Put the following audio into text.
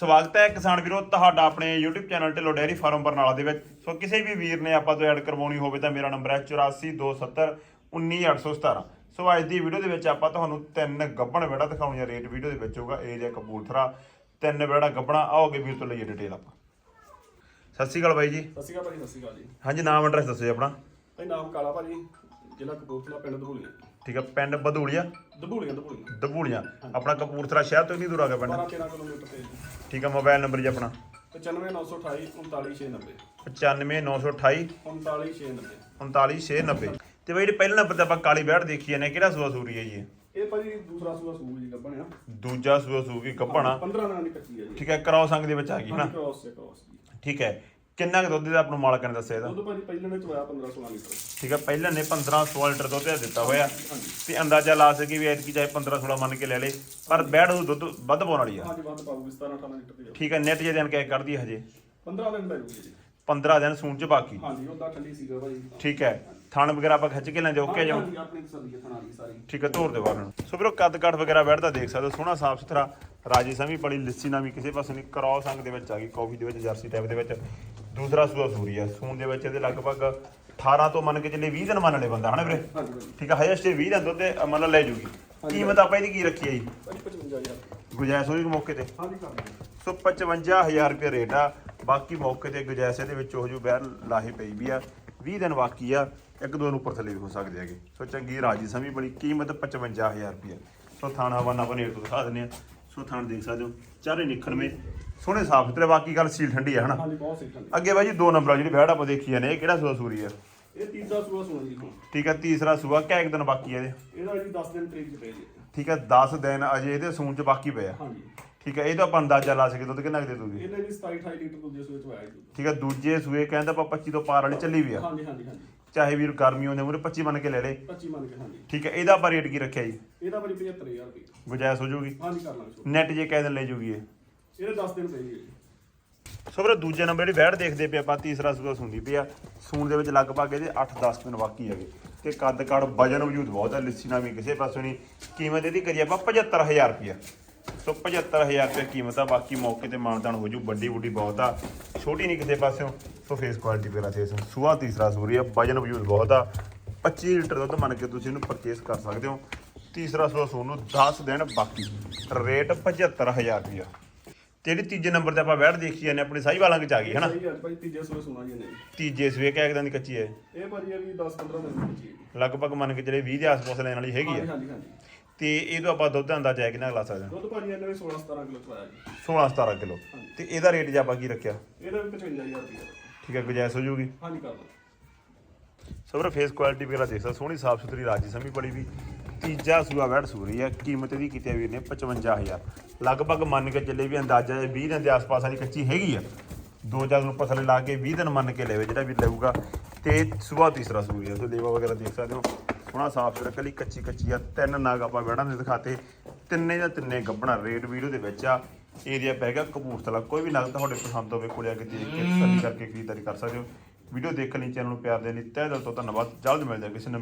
ਸਵਾਗਤ ਹੈ ਕਿਸਾਨ ਵੀਰੋ ਤੁਹਾਡਾ ਆਪਣੇ YouTube channel Dhillon dairy farm Barnala ਦੇ ਵਿੱਚ। ਸੋ ਕਿਸੇ ਵੀ ਵੀਰ ਨੇ ਆਪਾਂ ਤੋਂ ਐਡ ਕਰਵਾਉਣੀ ਹੋਵੇ ਤਾਂ ਮੇਰਾ ਨੰਬਰ ਹੈ 8427 19817 ਸੋ ਅੱਜ ਦੀ ਵੀਡੀਓ ਦੇ ਵਿੱਚ ਆਪਾਂ ਤੁਹਾਨੂੰ ਤਿੰਨ ਗੱਬਣ ਵਿਹੜਾ ਦਿਖਾਉਣੀਆਂ ਰੇਟ ਵੀਡੀਓ ਦੇ ਵਿੱਚ ਹੋਊਗਾ। ਏਰੀਆ ਕਪੂਰਥਲਾ ਤਿੰਨ ਵਿਹੜਾ ਗੱਬਣਾ। ਆਓਗੇ ਵੀਰ ਤੋਂ ਲਈਏ ਡਿਟੇਲ ਆਪਾਂ। ਸਤਿ ਸ਼੍ਰੀ ਅਕਾਲ ਬਾਈ ਜੀ। ਸਤਿ ਸ਼੍ਰੀ ਅਕਾਲ ਭਾਜੀ ਸਤਿ ਸ਼੍ਰੀ ਅਕਾਲ ਜੀ। ਹਾਂਜੀ ਨਾਮ ਐਡਰੈਸ ਦੱਸੋ ਜੀ ਆਪਣਾ। ਭਾਈ ਨਾਮ ਕਾਲਾ ਭਾਜੀ ਜ਼ਿਲ੍ਹਾ ਕਪੂਰਥਲਾ ਪਿੰਡ ਦਬੂਲੀਆਂ। ਠੀਕ ਹੈ ਪਿੰਡ ਬਧੂੜੀਆ ਦਬੂਲੀਆਂ ਦਬੂਲੀਆਂ। ਦਬੂੜੀਆਂ ਆਪਣਾ ਕਪੂਰਥਲਾ ਸ਼ਹਿਰ ਤੋਂ ਕਿੰਨੀ ਦੂਰ ਆ ਗਿਆ ਪਿੰਡ? 12 13 ਕਿਲੋਮੀਟਰ ਤੇ। ਜੀ ਠੀਕ ਹੈ ਮੋਬਾਈਲ ਨੰਬਰ ਜੀ ਆਪਣਾ। 95928 39690 95928 39690 39690 ਤੇ ਬਈ ਜਿਹੜੀ ਪਹਿਲਾ ਨੰਬਰ ਤੇ ਆਪਾਂ ਕਾਲੀ ਬੈੜ ਦੇਖੀ ਜਾਂਦੇ ਕਿਹੜਾ ਸੂਆ ਸੂਰੀ ਹੈ ਜੀ ਇਹ? ਭਾਜੀ ਦੂਸਰਾ ਸੂਆ ਸੂਰ ਜੀ ਦੂਜਾ ਸੂਆ ਸੂਗੀ ਗੱਭਣਾ 15 ਦਿਨਾਂ ਦੀ ਕੱਚੀ ਹੈ ਜੀ। ਠੀਕ ਹੈ ਕਰਾਉ ਸੰਗ ਦੇ ਵਿੱਚ ਆ ਗਈ ਹਨਾ? ਕ੍ਰੋਸ ਸੇ ਕ੍ਰੋਸ ਜੀ। ਠੀਕ ਹੈ ਕਿੰਨਾ ਕੁ ਦੁੱਧ ਦਾ ਆਪ ਨੂੰ ਮਾਲਕ ਨੇ ਦੱਸਿਆ ਇਹਦਾ? ਦੁੱਧ ਭਾਜੀ ਪਹਿਲਾਂ ਨੇ ਚੋਇਆ 15 16 ਲੀਟਰ। ਠੀਕ ਹੈ ਪਹਿਲਾਂ ਨੇ 15 16 ਲੀਟਰ ਦੁੱਧ ਦਾ ਦਿੱਤਾ ਹੋਇਆ। ਤੇ ਅੰਦਾਜ਼ਾ ਲਾ ਸਕੀ ਵੀ ਐਤਕੀ ਚਾਹੇ 15 16 ਮੰਨ ਕੇ ਲੈ ਲੇ ਪਰ ਬੈੜ ਉਹ ਦੁੱਧ ਵੱਧ ਪਾਉਣ ਵਾਲੀ ਆ। ਹਾਂਜੀ ਵੱਧ ਪਾਊਗੀ 17 18 ਲੀਟਰ ਦੀ ਜਾਊ। ਠੀਕ ਹੈ ਨੈਟ ਜੇ ਦਿਨ ਕਹਿ ਕਰਦੀ ਹੈ ਹਜੇ? 15 ਦਿਨ ਜੂਗੀ ਜੀ। 15 ਦਿਨ ਸੂਣ ਚ ਬਾਕੀ। ਹਾਂਜੀ ਉਹਦਾ ਠੰਡੀ ਸੀਗਾ ਭਾਜੀ। ਠੀਕ ਹੈ ਥਣ ਵਗੈਰਾ ਆਪਾਂ ਖਿੱਚ ਕੇ ਓਕੇ ਜਾਓ? ਹਾਂਜੀ ਆਪਣੀ ਤਸੱਲੀ ਹੈ ਥਣਾ ਦੀ ਸਾਰੀ। ਠੀਕ ਹੈ ਧੋਰ ਦੇ ਬਾਹਰ ਨੂੰ। ਸੋ ਵੀਰੋ ਕੱਦ ਕਾਠ ਵਗੈਰਾ ਬੈਠਦਾ ਦੇਖ ਸਕਦੇ ਹੋ ਸੋਹਣਾ ਸਾਫ਼ ਸੁਥਰਾ। ਰਾਜੀ ਸਮੀ ਬੜੀ ਲਿੱਸੀ ਨਾ ਵੀ ਕਿਸੇ ਪਾਸੇ ਨਹੀਂ ਕ੍ਰੋਸ ਅੰਗ ਦੇ ਵਿੱਚ ਆ ਗਈ ਕਾਫੀ ਦੇ ਵਿੱਚ ਜਰਸੀ ਟਾਈਪ ਦੇ ਵਿੱਚ। ਦੂਸਰਾ ਸੂਆ ਸੂਰੀ ਆ। ਸੂਣ ਦੇ ਵਿੱਚ ਇਹਦੇ ਲਗਭਗ 18 ਤੋਂ ਮੰਨ ਕੇ ਚੱਲੇ 20 ਦਿਨ ਮੰਨ ਲੈ ਬੰਦਾ ਹਨਾ ਵੀਰੇ? ਹਾਂਜੀ। ਠੀਕ ਹੈ ਹਾਈਐਸਟ 20 ਦਿਨ ਦੁੱਧ ਤੇ ਮੰਨ ਲੈ ਜੂਗੀ। ਕੀਮਤ ਆਪਾਂ ਇਹਦੀ ਕੀ ਰੱਖੀ ਹੈ ਜੀ? ਭਾਜੀ 55000 ਗੁਜਾਇਸ਼ ਹੋਈ ਮੌਕੇ ਤੇ? ਹਾਂਜੀ ਕਰ ਦਿੰਦੇ ਸੋ 55000 ਰੁਪਏ ਰੇਟ ਆ। ਬਾਕੀ ਮੌਕੇ ਤੇ ਗੁਜਾਇਸ਼ ਇਹਦੇ ਵਿੱਚ ਉਹ ਜੋ ਬਹਿਰ ਲਾਹੇ ਪਈ ਵੀ ਆ। 20 ਦਿਨ ਬਾਕੀ ਆ ਇੱਕ ਦੋ ਨੂੰ ਉੱਪਰ ਥੱਲੇ ਵੀ ਹੋ ਸਕਦੇ ਹੈਗੇ। ਸੋ ਚੰਗੀ ਰਾਜੀ ਸਮੀ ਬੜੀ ਕੀਮਤ 55000 ਰੁਪਏ। ਸੋ ਥਾਣਾ ਵਾਨਾ ਬਨੇ ਤੋਂ ਦਿਖਾ ਦਿੰਦੇ ਆ। ਸੋ ਥਾਣ ਦੇਖ ਸਕਦੇ ਹੋ ਚਾਰੇ ਨਿਖਣਵੇਂ ਸੋਹਣੇ ਸਾਫ਼ ਸੁਥਰੇ ਬਾਕੀ ਗੱਲ ਸੀਲ ਠੰਡੀ ਆ ਹਨਾ? ਹਾਂਜੀ ਬਹੁਤ ਸਹੀ ਠੰਡੀ। ਅੱਗੇ ਬਾਈ ਜੀ ਦੋ ਨੰਬਰ ਜਿਹੜੀ ਬਹਿੜ ਆਪਾਂ ਦੇਖੀ ਜਾਂਦੇ ਇਹ ਕਿਹੜਾ ਸੂਆ ਸੂਰੀ ਆ? ਇਹ ਤੀਸਰਾ ਸੂਆ ਸੁਣਾ ਜੀ। ਹੁਣ ਠੀਕ ਆ ਤੀਸਰਾ ਸੂਆ ਕਿਆ ਇੱਕ ਦਿਨ ਬਾਕੀ ਆ ਇਹਦੇ? ਇਹਦਾ ਜੀ 10 ਦਿਨ ਤਰੀਕ ਚ ਪਏ ਜੀ। ਠੀਕ ਆ 10 ਦਿਨ ਅਜੇ ਇਹਦੇ ਸੂਣ ਚ ਬਾਕੀ ਪਿਆ ਹਾਂਜੀ। ਠੀਕ ਆ ਇਹਦਾ ਆਪਾਂ ਅੰਦਾਜ਼ਾ ਲਾ ਸਕਦੇ ਦੁੱਧ ਕਿੰਨਾ ਕੁ ਦੇ ਦੂਗੀ ਇਹਨੇ ਵੀ 27 28 ਲੀਟਰ ਦੂਜੇ ਸੂਏ ਚ ਆਇਆ ਜੀ। ਠੀਕ ਆ ਦੂਜੇ ਸੂਏ ਕਹਿੰਦਾ ਆਪਾਂ 25 ਤੋਂ ਪਾਰ ਵਾਲੀ ਚੱਲੀ ਵੀ ਆ। ਹਾਂਜੀ ਹਾਂਜੀ ਹਾਂਜੀ। ਚਾਹੇ ਵੀਰ ਗਰਮੀ ਹੁੰਦੇ ਮੂਰੇ 25 ਮੰਨ ਕੇ ਲੈ ਲੇ 25 ਮੰਨ ਕੇ ਹਾਂਜੀ। ਠੀਕ ਹੈ ਇਹਦਾ ਆਪਾਂ ਰੇਟ ਕੀ ਰੱਖਿਆ ਜੀ? ਇਹਦਾ ਭਾਜੀ 75000 ਰੁਪਏ। ਗੁਜਾਇਸ਼ ਹੋ ਜਾਊਗੀ ਹਾਂਜੀ ਕਰ ਲਾਂਗੇ ਨੈਟ ਜੇ ਕਹਿ ਦਿਨ ਲੈ ਜੂਗੀ ਇਹ? ਇਹਦੇ 10 ਦਿਨ ਪਏ ਜੀ ਸੋ ਵੀਰੇ ਦੂਜੇ ਨੰਬਰ ਜਿਹੜੀ ਵੈੜ ਦੇਖਦੇ ਪਏ ਆਪਾਂ ਤੀਸਰਾ ਸੂਆ ਸੁਣਦੀ ਪਈ ਆ। ਸੂਣ ਦੇ ਵਿੱਚ ਲਗਭਗ ਇਹਦੇ 8-10 ਦਿਨ ਬਾਕੀ ਹੈਗੇ। ਤੇ ਕੱਦ ਕਾੜ ਵਜਨ ਵਜੂਦ ਬਹੁਤ ਹੈ ਲਿੱਸੀ ਨਾ ਵੀ ਕਿਸੇ ਪਾਸੋਂ ਨਹੀਂ। ਕੀਮਤ ਇਹਦੀ ਕਰੀ ਆਪਾਂ 75000 ਰੁਪਇਆ। ਸੋ 75000 ਰੁਪਏ ਕੀਮਤ ਆ, ਬਾਕੀ ਮੌਕੇ ਤੇ ਮਾਨਤਾਨ ਹੋ ਜੂ, ਵੱਡੀ ਵੱਡੀ ਬਹੁਤ ਆ। ਛੋਟੀ ਨਹੀਂ ਕਿਸੇ ਪਾਸਿਓਂ। ਸੋ ਫੇਸ ਕੁਆਲਿਟੀ ਵਗੈਰਾ ਤੇ ਸੂਆ ਤੀਸਰਾ ਸੂਰੀ ਆ, ਵਜਨ ਵਜੂਦ ਬਹੁਤ ਆ। 25 ਲੀਟਰ ਦੁੱਧ ਮੰਨ ਕੇ ਤੁਸੀਂ ਇਹਨੂੰ ਪਰਚੇਸ ਕਰ ਸਕਦੇ ਹੋ। ਤੀਸਰਾ ਸੂਆ ਸੋਨੂੰ 10 ਦਿਨ ਬਾਕੀ। ਰੇਟ 75000 ਰੁਪਇਆ। ਤੇ ਜਿਹੜੀ ਤੀਜੇ ਨੰਬਰ ਤੇ ਆਪਾਂ ਵੈੜ ਦੇਖੀ ਜਾਂਦੇ ਆਪਣੀ ਸਾਈ ਵਾਲਾਂ ਵਿੱਚ ਆ ਗਈ ਹੈ ਨਾ ਸਹੀ ਹੈ ਭਾਜੀ ਤੀਜੇ ਸੂਏ ਸੁਣਾ ਜੀ ਇਹਨੇ ਤੀਜੇ ਸਵੇ ਕਿਆ ਕਿਦਾਂ ਦੀ ਕੱਚੀ ਹੈ? ਇਹ ਭਾਜੀ ਵੀ 10 15 ਦਿਨ ਦੀ ਜੀ ਲਗਭਗ ਮੰਨ ਕੇ ਚਲੇ 20 ਦੇ ਆਸ-ਪਾਸ ਲੈਣ ਵਾਲੀ ਹੈਗੀ ਆ। ਹਾਂਜੀ ਹਾਂਜੀ ਤੇ ਇਹ ਤੋਂ ਆਪਾਂ ਦੁੱਧ ਦਾ ਅੰਦਾਜ਼ਾ ਹੈ ਕਿੰਨਾ ਲਾ ਸਕਦੇ ਹਾਂ? ਦੁੱਧ ਭਾਜੀ ਇਹਨੇ ਵੀ 16 17 ਕਿਲੋ ਚਵਾਇਆ ਜੀ। 16-17 ਕਿਲੋ। ਤੇ ਇਹਦਾ ਰੇਟ ਜੇ ਆਪਾਂ ਕੀ ਰੱਖਿਆ? ਇਹਦਾ ਵੀ 55000 ਰੁਪਏ ਠੀਕ ਹੈ ਗੁਜਾਇਸ਼ ਹੋ ਜੂਗੀ? ਹਾਂਜੀ ਕਰ ਲਓ। ਸੋ ਵੀਰੇ ਫੇਸ ਕੁਆਲਿਟੀ ਵਗੈਰਾ ਦੇਖ ਸਕਦੇ ਸੋਹਣੀ ਸਾਫ਼ ਸੁਥਰੀ ਰਾਜੀ ਸਮੀ ਬੜੀ ਵੀ। ਤੀਜਾ ਸੂਆ ਵੈੜ ਸੂਰੀ ਆ ਕੀਮਤ ਇਹਦੀ ਕਿਤੇ ਵੀਰ ਨੇ 55000 ਲਗਭਗ ਮੰਨ ਕੇ ਚੱਲੇ ਵੀ ਅੰਦਾਜ਼ਾ ਇਹ 20 ਦਿਨ ਦੇ ਆਸ-ਪਾਸ ਵਾਲੀ ਕੱਚੀ ਹੈਗੀ ਆ। ਦੋ ਚਾਰ ਦਿਨ ਉੱਪਰ ਲਾ ਕੇ 20 ਦਿਨ ਮੰਨ ਕੇ ਲੈਵੇ ਜਿਹੜਾ ਵੀ ਲਊਗਾ। ਤੇ ਸੂਆ ਤੀਸਰਾ ਸੂਰੀ ਆ ਸੋ ਲੇਵਾ ਵਗੈਰਾ ਦੇਖ ਸਕਦੇ ਹੋ। ਸੋਹਣਾ ਸਾਫ਼ ਸੁਥਰਾ ਕੱਲੀ ਕੱਚੀ ਕੱਚੀ ਆ। ਤਿੰਨ ਨਾਗ ਆਪਾਂ ਵੈੜਾਂ ਦੇ ਦਿਖਾਤੇ। ਤਿੰਨੇ ਦਾ ਤਿੰਨੇ ਗੱਬਣਾ ਰੇਟ ਵੀਡੀਓ ਦੇ ਵਿੱਚ ਆ। ਏਰੀਆ ਪੈ ਗਿਆ ਕਪੂਰਥਲਾ। ਕੋਈ ਵੀ ਨਗ ਤੁਹਾਡੇ ਪਸੰਦ ਹੋਵੇ ਕੋਲੇ ਆ ਕੇ ਦੇਖ ਕੇ ਤਸੱਲੀ ਕਰਕੇ ਖਰੀਦਦਾਰੀ ਕਰ ਸਕਦੇ ਹੋ। ਵੀਡੀਓ ਦੇਖਣ ਲਈ ਚੈਨਲ ਨੂੰ ਪਿਆਰ ਦੇਣ ਲਈ ਤਹਿ ਦਿਲ ਤੋਂ ਧੰਨਵਾਦ। ਜਲਦ ਮਿਲਦੇ ਹਾਂ ਕਿਸੇ ਨਵੀਂ